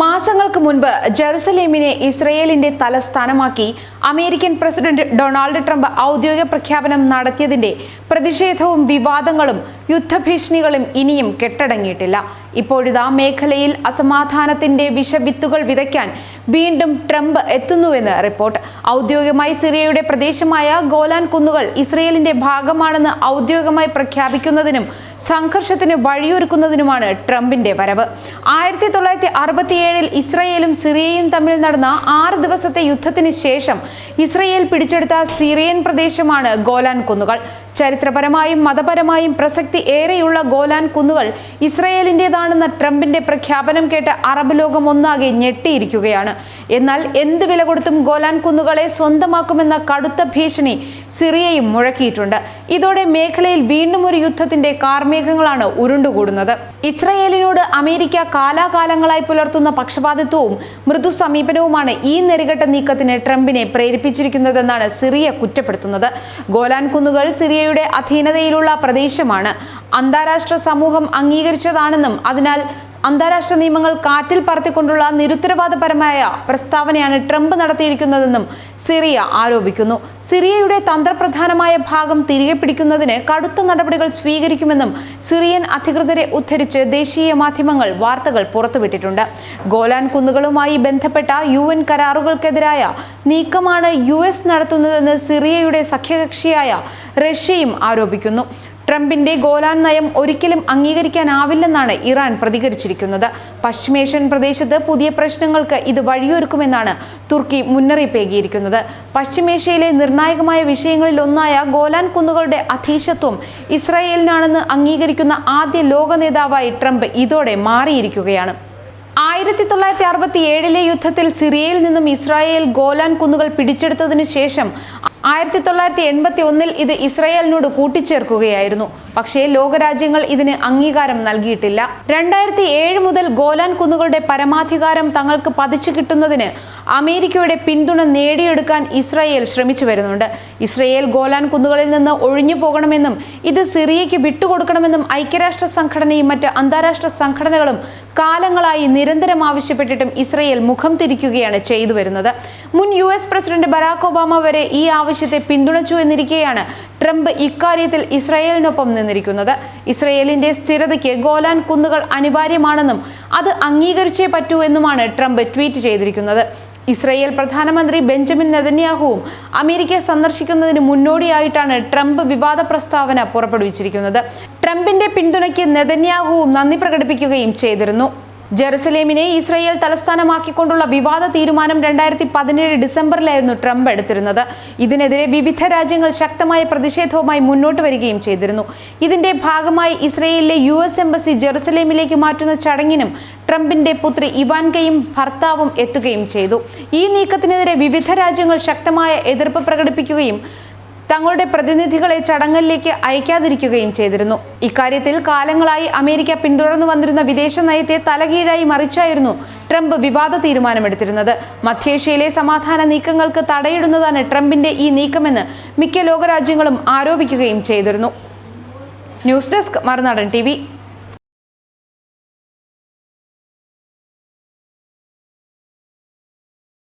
മാസങ്ങൾക്ക് മുൻപ് ജെറുസലേമിനെ ഇസ്രയേലിന്റെ തലസ്ഥാനമാക്കി അമേരിക്കൻ പ്രസിഡന്റ് ഡൊണാൾഡ് ട്രംപ് ഔദ്യോഗിക പ്രഖ്യാപനം നടത്തിയതിന്റെ പ്രതിഷേധവും വിവാദങ്ങളും യുദ്ധഭീഷണികളും ഇനിയും കെട്ടടങ്ങിയിട്ടില്ല. ഇപ്പോഴിതാ മേഖലയിൽ അസമാധാനത്തിന്റെ വിഷവിത്തുകൾ വിതയ്ക്കാൻ വീണ്ടും ട്രംപ് എത്തുന്നുവെന്ന് റിപ്പോർട്ട്. ഔദ്യോഗികമായി സിറിയയുടെ പ്രദേശമായ ഗോലാൻ കുന്നുകൾ ഇസ്രയേലിന്റെ ഭാഗമാണെന്ന് ഔദ്യോഗികമായി പ്രഖ്യാപിക്കുന്നതിനും സംഘർഷത്തിന് വഴിയൊരുക്കുന്നതിനുമാണ് ട്രംപിന്റെ വരവ്. ആയിരത്തി തൊള്ളായിരത്തി അറുപത്തിയേഴിൽ ഇസ്രയേലും സിറിയയും തമ്മിൽ നടന്ന ആറ് ദിവസത്തെ യുദ്ധത്തിന് ശേഷം ഇസ്രയേൽ പിടിച്ചെടുത്ത സിറിയൻ പ്രദേശമാണ് ഗോലാൻ കുന്നുകൾ. ചരിത്രപരമായും മതപരമായും പ്രസക്തി ഏറെയുള്ള ഗോലാൻ കുന്നുകൾ ഇസ്രയേലിന്റെതാണെന്ന ട്രംപിന്റെ പ്രഖ്യാപനം കേട്ട് അറബ് ലോകം ഒന്നാകെ ഞെട്ടിയിരിക്കുകയാണ്. എന്നാൽ എന്ത് വില കൊടുത്തും ഗോലാൻ കുന്നുകളെ സ്വന്തമാക്കുമെന്ന കടുത്ത ഭീഷണി സിറിയയും മുഴക്കിയിട്ടുണ്ട്. ഇതോടെ മേഖലയിൽ വീണ്ടും ഒരു യുദ്ധത്തിന്റെ കാർമേഘങ്ങളാണ് ഉരുണ്ടുകൂടുന്നത്. ഇസ്രയേലിനോട് അമേരിക്ക കാലാകാലങ്ങളായി പുലർത്തുന്ന പക്ഷപാതിത്വവും മൃദു സമീപനവുമാണ് ഈ നെറികെട്ട നീക്കത്തിന് ട്രംപിനെ പ്രേരിപ്പിച്ചിരിക്കുന്നതെന്നാണ് സിറിയ കുറ്റപ്പെടുത്തുന്നത്. ഗോലാൻ കുന്നുകൾ സിറിയയുടെ അധീനതയിലുള്ള പ്രദേശമാണ്. അന്താരാഷ്ട്ര സമൂഹം അംഗീകരിച്ചതാണെന്നും അതിനാൽ അന്താരാഷ്ട്ര നിയമങ്ങൾ കാറ്റിൽ പറത്തിക്കൊണ്ടുള്ള നിരുത്തരവാദപരമായ പ്രസ്താവനയാണ് ട്രംപ് നടത്തിയിരിക്കുന്നതെന്നും സിറിയ ആരോപിക്കുന്നു. സിറിയയുടെ തന്ത്രപ്രധാനമായ ഭാഗം തിരികെ പിടിക്കുന്നതിന് കടുത്ത നടപടികൾ സ്വീകരിക്കുമെന്നും സിറിയൻ അധികൃതരെ ഉദ്ധരിച്ച് ദേശീയ മാധ്യമങ്ങൾ വാർത്തകൾ പുറത്തുവിട്ടിട്ടുണ്ട്. ഗോലാൻ കുന്നുകളുമായി ബന്ധപ്പെട്ട യു എൻ കരാറുകൾക്കെതിരായ നീക്കമാണ് യു എസ് നടത്തുന്നതെന്ന് സിറിയയുടെ സഖ്യകക്ഷിയായ റഷ്യയും ആരോപിക്കുന്നു. ട്രംപിന്റെ ഗോലാൻ നയം ഒരിക്കലും അംഗീകരിക്കാനാവില്ലെന്നാണ് ഇറാൻ പ്രതികരിച്ചിരിക്കുന്നത്. പശ്ചിമേഷ്യൻ പ്രദേശത്ത് പുതിയ പ്രശ്നങ്ങൾക്ക് ഇത് വഴിയൊരുക്കുമെന്നാണ് തുർക്കി മുന്നറിയിപ്പ് മുന്നറിയിപ്പേകിയിരിക്കുന്നത്. പശ്ചിമേഷ്യയിലെ നിർണായകമായ വിഷയങ്ങളിൽ ഒന്നായ ഗോലാൻ കുന്നുകളുടെ അധീശത്വം ഇസ്രായേലിനാണെന്ന് അംഗീകരിക്കുന്ന ആദ്യ ലോക നേതാവായി ട്രംപ് ഇതോടെ മാറിയിരിക്കുകയാണ്. ആയിരത്തി തൊള്ളായിരത്തി അറുപത്തി ഏഴിലെ യുദ്ധത്തിൽ സിറിയയിൽ നിന്നും ഇസ്രായേൽ ഗോലാൻ കുന്നുകൾ പിടിച്ചെടുത്തതിനു ശേഷം ആയിരത്തി തൊള്ളായിരത്തി എൺപത്തി ഒന്നിൽ ഇത് ഇസ്രയേലിനോട് കൂട്ടിച്ചേർക്കുകയായിരുന്നു. പക്ഷേ ലോകരാജ്യങ്ങൾ ഇതിന് അംഗീകാരം നൽകിയിട്ടില്ല. രണ്ടായിരത്തി ഏഴ് മുതൽ ഗോലാൻ കുന്നുകളുടെ പരമാധികാരം തങ്ങൾക്ക് പതിച്ചു കിട്ടുന്നതിന് അമേരിക്കയുടെ പിന്തുണ നേടിയെടുക്കാൻ ഇസ്രായേൽ ശ്രമിച്ചു വരുന്നുണ്ട്. ഇസ്രായേൽ ഗോലാൻ കുന്നുകളിൽ നിന്ന് ഒഴിഞ്ഞു പോകണമെന്നും ഇത് സിറിയയ്ക്ക് വിട്ടുകൊടുക്കണമെന്നും ഐക്യരാഷ്ട്ര സംഘടനയും മറ്റ് അന്താരാഷ്ട്ര സംഘടനകളും കാലങ്ങളായി നിരന്തരം ആവശ്യപ്പെട്ടിട്ടും ഇസ്രായേൽ മുഖം തിരിക്കുകയാണ് ചെയ്തു വരുന്നത്. മുൻ U S president Barack Obama വരെ ഈ ആവശ്യത്തെ പിന്തുണച്ചു എന്നിരിക്കെയാണ് ട്രംപ് ഇക്കാര്യത്തിൽ ഇസ്രായേലിനൊപ്പം നിന്നിരിക്കുന്നത്. ഇസ്രയേലിന്റെ സ്ഥിരതയ്ക്ക് ഗോലാൻ കുന്നുകൾ അനിവാര്യമാണെന്നും അത് അംഗീകരിച്ചേ പറ്റൂ എന്നുമാണ് ട്രംപ് ട്വീറ്റ് ചെയ്തിരിക്കുന്നത്. ഇസ്രയേൽ പ്രധാനമന്ത്രി ബെഞ്ചമിൻ നെതന്യാഹുവും അമേരിക്ക സന്ദർശിക്കുന്നതിന് മുന്നോടിയായിട്ടാണ് ട്രംപ് വിവാദ പ്രസ്താവന പുറപ്പെടുവിച്ചിരിക്കുന്നത്. ട്രംപിന്റെ പിന്തുണയ്ക്ക് നെതന്യാഹുവും നന്ദി പ്രകടിപ്പിക്കുകയും ചെയ്തിരുന്നു. ജെറുസലേമിനെ ഇസ്രയേൽ തലസ്ഥാനമാക്കിക്കൊണ്ടുള്ള വിവാദ തീരുമാനം രണ്ടായിരത്തി പതിനേഴ് ഡിസംബറിലായിരുന്നു ട്രംപ് എടുത്തിരുന്നത്. ഇതിനെതിരെ വിവിധ രാജ്യങ്ങൾ ശക്തമായ പ്രതിഷേധവുമായി മുന്നോട്ട് വരികയും ചെയ്തിരുന്നു. ഇതിന്റെ ഭാഗമായി ഇസ്രയേലിലെ യു എസ് എംബസി ജെറുസലേമിലേക്ക് മാറ്റുന്ന ചടങ്ങിനും ട്രംപിന്റെ പുത്രി ഇവാൻകയും ഭർത്താവും എത്തുകയും ചെയ്തു. ഈ നീക്കത്തിനെതിരെ വിവിധ രാജ്യങ്ങൾ ശക്തമായ എതിർപ്പ് പ്രകടിപ്പിക്കുകയും തങ്ങളുടെ പ്രതിനിധികളെ ചടങ്ങിലേക്ക് അയക്കാതിരിക്കുകയും ചെയ്തിരുന്നു. ഇക്കാര്യത്തിൽ കാലങ്ങളായി അമേരിക്ക പിന്തുടർന്നു വന്നിരുന്ന വിദേശ നയത്തെ തലകീഴായി മറിച്ചായിരുന്നു ട്രംപ് വിവാദ തീരുമാനമെടുത്തിരുന്നത്. മധ്യേഷ്യയിലെ സമാധാന നീക്കങ്ങൾക്ക് തടയിടുന്നതാണ് ട്രംപിന്റെ ഈ നീക്കമെന്ന് മിക്ക ലോകരാജ്യങ്ങളും ആരോപിക്കുകയും ചെയ്തിരുന്നു. ന്യൂസ് ഡെസ്ക് മറുനാടൻ ടി